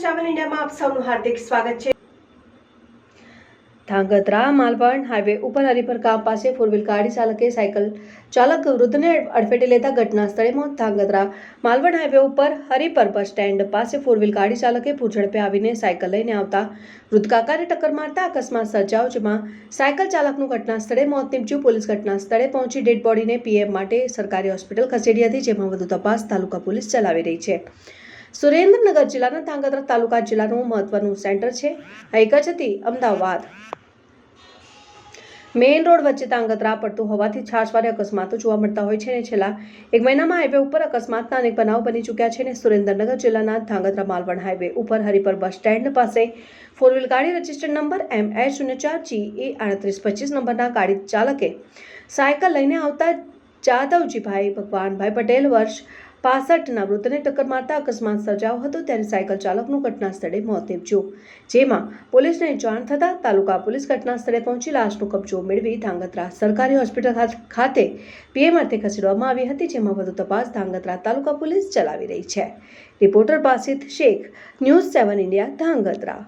સેવન ઇન્ડિયામાં આપ સૌનું હાર્દિક સ્વાગત છે. ધાંગધ્રા માલવણ હાઈવે ઉપર હરિપર ગામ પાસે ફોર વ્હીલ ગાડી ચાલકે સાયકલ ચાલક વૃદ્ધને અડફેટે લેતા ઘટના સ્થળે મોત ધાંગધ્રા માલવણ હાઈવે ઉપર હરિપર બસ સ્ટેન્ડ પાસે ફોર વ્હીલ ગાડી ચાલકે ભૂઝડપે આવીને સાયકલ લઈને આવતા વૃદ્ધ કાકાને ટક્કર મારતા અકસ્માત સર્જાયો, જેમાં સાયકલ ચાલકનું ઘટના સ્થળે મોત નીપજ્યું. પોલીસ ઘટના સ્થળે પહોંચી ડેડ બોડીને પીએમ માટે સરકારી હોસ્પિટલ ખસેડી હતી, જેમાં વધુ તપાસ તાલુકા પોલીસ ચલાવી રહી છે. સુરેન્દ્રનગર જિલ્લાના ધાંગધ્રા તાલુકા જિલ્લાનું મહત્વનું સેન્ટર છે. એક જ હતી અમદાવાદ. મેઇન રોડ વચ્ચે તાંગત્રા પડતું હોવાથી છાશવારે અકસ્માતો જોવા મળતા હોય છે અને છેલ્લા એક મહિનામાં હાઈવે ઉપર અકસ્માતના અનેક બનાવ બની ચૂક્યા છે અને સુરેન્દ્રનગર જિલ્લાના ધાંગધ્રા માલવણ હાઈવે ઉપર હરિપર બસ સ્ટેન્ડ પાસે ફોર વ્હીલ ગાડી રજિસ્ટર્ડ નંબર એમ એચ શૂન્ય ચાર જી એ આડત્રીસ પચીસ નંબરના ગાડી ચાલકે સાયકલ લઈને આવતા જાદવજીભાઈ ભગવાનભાઈ પટેલ વર્ષ પાસઠના વૃદ્ધને ટક્કર મારતા અકસ્માત સર્જાયો હતો ત્યારે સાયકલ ચાલકનું ઘટના સ્થળે મોત નીપજ્યું. જેમાં પોલીસને જાણ થતાં તાલુકા પોલીસ ઘટના સ્થળે પહોંચી લાશનો કબજો મેળવી ધાંગધ્રા સરકારી હોસ્પિટલ ખાતે પીએમ ખસેડવામાં આવી હતી, જેમાં વધુ તપાસ ધાંગધ્રા તાલુકા પોલીસ ચલાવી રહી છે. Reporter Basit Shaikh, news seven India, Dhangadhra.